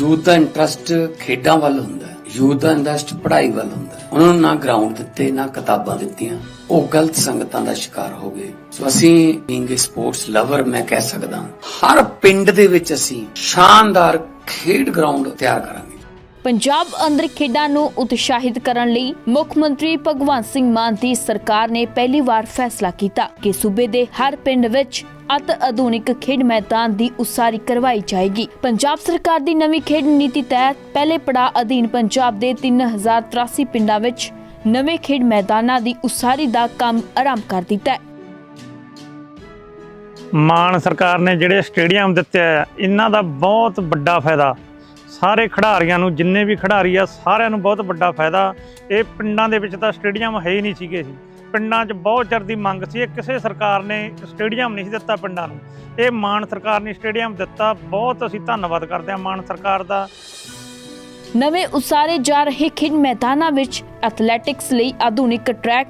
Youth ਦਾ interest ਖੇਡਾਂ ਵੱਲ ਹੁੰਦਾ ਯੂਥ ਦਾ ਇੰਟਰਸਟ ਪੜ੍ਹਾਈ ਵੱਲ ਹੁੰਦਾ ਹੈ। ਉਹਨਾਂ ਨੂੰ ਨਾ ਗਰਾਊਂਡ ਦਿੱਤੇ, ਨਾ ਕਿਤਾਬਾਂ ਦਿੱਤੀਆਂ। ਉਹ ਗਲਤ ਸੰਗਤਾਂ ਦਾ ਸ਼ਿਕਾਰ ਹੋ ਗਏ। ਸੋ ਅਸੀਂ ਬੀਇੰਗ ਸਪੋਰਟਸ ਲਵਰ ਮੈਂ ਕਹਿ ਸਕਦਾ ਹਰ ਪਿੰਡ ਦੇ ਵਿੱਚ ਅਸੀਂ ਸ਼ਾਨਦਾਰ ਖੇਡ ਗਰਾਊਂਡ ਤਿਆਰ ਕਰਾਂਗੇ। ਪੰਜਾਬ ਅੰਦਰ ਖੇਡਾਂ ਨੂੰ ਉਤਸ਼ਾਹਿਤ ਕਰਨ ਲਈ ਮੁੱਖ ਮੰਤਰੀ ਭਗਵੰਤ ਸਿੰਘ ਮਾਨ ਦੀ ਸਰਕਾਰ ਨੇ ਪਹਿਲੀ ਵਾਰ ਫੈਸਲਾ ਕੀਤਾ ਕਿ ਸੂਬੇ ਦੇ ਹਰ ਪਿੰਡ ਵਿੱਚ ਅਤ ਆਧੁਨਿਕ ਖੇਡ ਮੈਦਾਨ ਦੀ ਉਸਾਰੀ ਕਰਵਾਈ ਜਾਏਗੀ। ਪੰਜਾਬ ਸਰਕਾਰ ਦੀ ਨਵੀਂ ਖੇਡ ਨੀਤੀ ਤਹਿਤ ਪਹਿਲੇ ਪੜਾਅ ਅਧੀਨ ਪੰਜਾਬ ਦੇ 3083 ਪਿੰਡਾਂ ਵਿੱਚ ਨਵੇਂ ਖੇਡ ਮੈਦਾਨਾਂ ਦੀ ਉਸਾਰੀ ਦਾ ਕੰਮ ਆਰੰਭ ਕਰ ਦਿੱਤਾ ਹੈ। ਮਾਨ ਸਰਕਾਰ ਨੇ ਜਿਹੜੇ ਸਟੇਡੀਅਮ ਦਿੱਤੇ ਆ, ਇਹਨਾਂ ਦਾ ਬਹੁਤ ਵੱਡਾ ਫਾਇਦਾ ਸਾਰੇ ਖਿਡਾਰੀਆਂ ਨੂੰ, ਜਿੰਨੇ ਵੀ ਖਿਡਾਰੀ ਆ, ਸਾਰਿਆਂ ਨੂੰ ਬਹੁਤ ਵੱਡਾ ਫਾਇਦਾ। ਇਹ ਪਿੰਡਾਂ ਦੇ ਵਿੱਚ ਤਾਂ ਸਟੇਡੀਅਮ ਹੈ ਹੀ ਨਹੀਂ ਸੀਗੇ ਸੀ ਪਿੰਡਾਂ 'ਚ ਬਹੁਤ ਚਿਰ ਮੰਗ ਸੀ, ਇਹ ਕਿਸੇ ਸਰਕਾਰ ਨੇ ਸਟੇਡੀਅਮ ਨਹੀਂ ਦਿੱਤਾ ਪਿੰਡਾਂ ਨੂੰ। ਇਹ ਮਾਨ ਸਰਕਾਰ ਨੇ ਸਟੇਡੀਅਮ ਦਿੱਤਾ। ਬਹੁਤ ਅਸੀਂ ਧੰਨਵਾਦ ਕਰਦੇ ਹਾਂ ਮਾਨ ਸਰਕਾਰ ਦਾ। ਨਵੇਂ ਉਸਾਰੇ ਜਾ ਰਹੇ ਖੇਡ ਮੈਦਾਨਾਂ ਵਿੱਚ ਐਥਲੈਟਿਕਸ ਲਈ ਆਧੁਨਿਕ ਟਰੈਕ,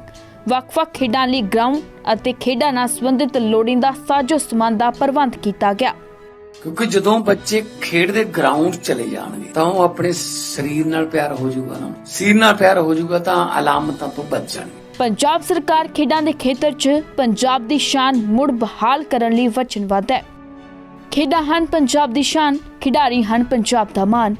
ਵੱਖ-ਵੱਖ ਖੇਡਾਂ ਲਈ ਗਰਾਊਂਡ ਅਤੇ ਖੇਡਾਂ ਨਾਲ ਸੰਬੰਧਿਤ ਲੋੜੀਂਦਾ ਸਾਜ਼ੋ ਸਮਾਨ ਦਾ ਪ੍ਰਬੰਧ ਕੀਤਾ ਗਿਆ। ਕਿਉਂਕਿ ਜਦੋਂ ਬੱਚੇ ਖੇਡ ਦੇ ਗਰਾਊਂਡ ਚਲੇ ਜਾਣਗੇ, ਤਾਂ ਉਹ ਆਪਣੇ ਸਰੀਰ ਨਾਲ ਪਿਆਰ ਹੋ ਜਾਊਗਾ ਨਾ। ਸਰੀਰ ਨਾਲ ਪਿਆਰ ਹੋ ਜਾਊਗਾ ਤਾਂ ਅਲਾਮਤਾਂ ਤੋਂ ਬਚ ਜਾਣਗੇ। ਪੰਜਾਬ ਸਰਕਾਰ ਖੇਡਾਂ ਦੇ ਖੇਤਰ 'ਚ ਪੰਜਾਬ ਦੀ ਸ਼ਾਨ ਮੁੜ ਬਹਾਲ ਕਰਨ ਲਈ ਵਚਨਬੱਧ ਹੈ। ਖੇਡਾਂ ਹਨ ਪੰਜਾਬ ਦੀ ਸ਼ਾਨ, ਖਿਡਾਰੀ ਹਨ ਪੰਜਾਬ ਦਾ ਮਾਣ।